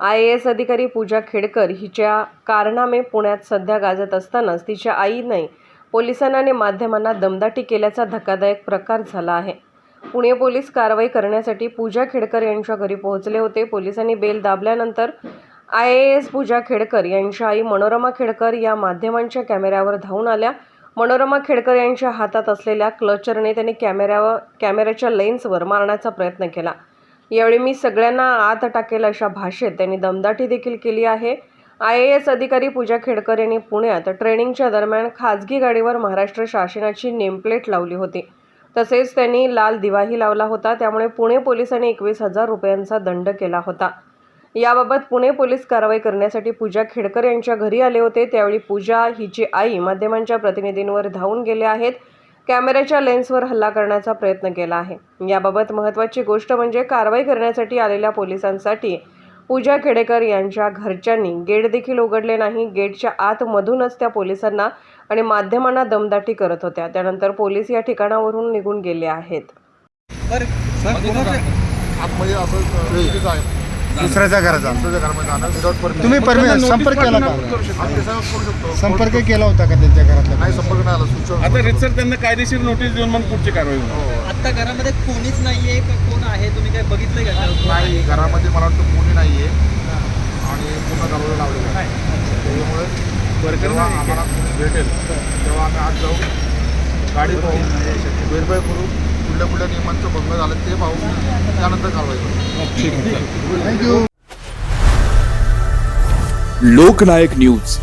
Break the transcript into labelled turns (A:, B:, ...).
A: I A S अधिकारी पूजा खेडकर हिच्या कारनामे पुण्यात सध्या गाजत असतानाच तिच्या आईने पोलिसांना आणि माध्यमांना दमदाटी केल्याचा धक्कादायक प्रकार झाला आहे. पुणे पोलीस कारवाई करण्यासाठी पूजा खेडकर यांच्या घरी पोहोचले होते. पोलिसांनी bell दाबल्यानंतर I A S Pooja Khedkar यांच्या आई मनोरमा खेडकर या माध्यमांच्या कॅमेऱ्यावर धावून आल्या. मनोरमा खेडकर यांच्या हातात असलेल्या क्लचरने त्यांनी कॅमेऱ्यावर कॅमेऱ्याच्या लेन्सवर मारण्याचा प्रयत्न केला. यावेळी मी सगळ्यांना आत टाकेल अशा भाषेत त्यांनी दमदाटी देखील केली आहे. आय ए एस अधिकारी पूजा खेडकर यांनी पुण्यात ट्रेनिंगच्या दरम्यान खाजगी गाडीवर महाराष्ट्र शासनाची नेमप्लेट लावली होती. तसेच त्यांनी लाल दिवाही लावला होता. त्यामुळे पुणे पोलिसांनी एकवीस हजार रुपयांचा दंड केला होता. याबाबत पुणे पोलीस कारवाई करण्यासाठी पूजा खेडकर यांच्या घरी आले होते. त्यावेळी पूजा हिची आई माध्यमांच्या प्रतिनिधींवर धावून गेले आहेत. कॅमेऱ्याच्या लेन्सवर हल्ला करण्याचा प्रयत्न केला आहे. याबाबत महत्त्वाची गोष्ट म्हणजे कारवाई करण्यासाठी आलेल्या पोलिसांसाठी पूजा खेडेकर यांच्या घरच्यांनी गेट देखील उघडले नाही. गेटच्या आतमधूनच त्या पोलिसांना आणि माध्यमांना दमदाटी करत होत्या. त्यानंतर पोलीस या ठिकाणावरून निघून गेले आहेत.
B: दुसऱ्याच्या घराचा
C: दुसऱ्याच्या घरामध्ये जाणं विदाउट परमिशन
B: तुम्ही परमिशन संपर्क केला का? संपर्क केला होता का त्यांच्या घरातल्या
C: नाही संपर्क नाही आला. सूचना
D: आता रितसर त्यांना कायदेशीर नोटीस देऊन मग पुढची कारवाई होईल.
E: आता घरामध्ये कोणीच नाहीये का? कोण आहे? तुम्ही काय बघितलंय का?
C: नाही? घरामध्ये मला वाटतं कोणी नाही आहे आणि पूर्ण दरवाजा लावलेला आहे. त्याच्यामुळे जेव्हा आम्हाला कोणी भेटेल तेव्हा आम्ही आज जाऊ गाडी पाहू व्हेरीफाय करू. कुठल्या कुठल्या नियमांचं भंग झालं ते पाहू त्यानंतर कारवाई करू.
B: Thank you
F: Loknayak news.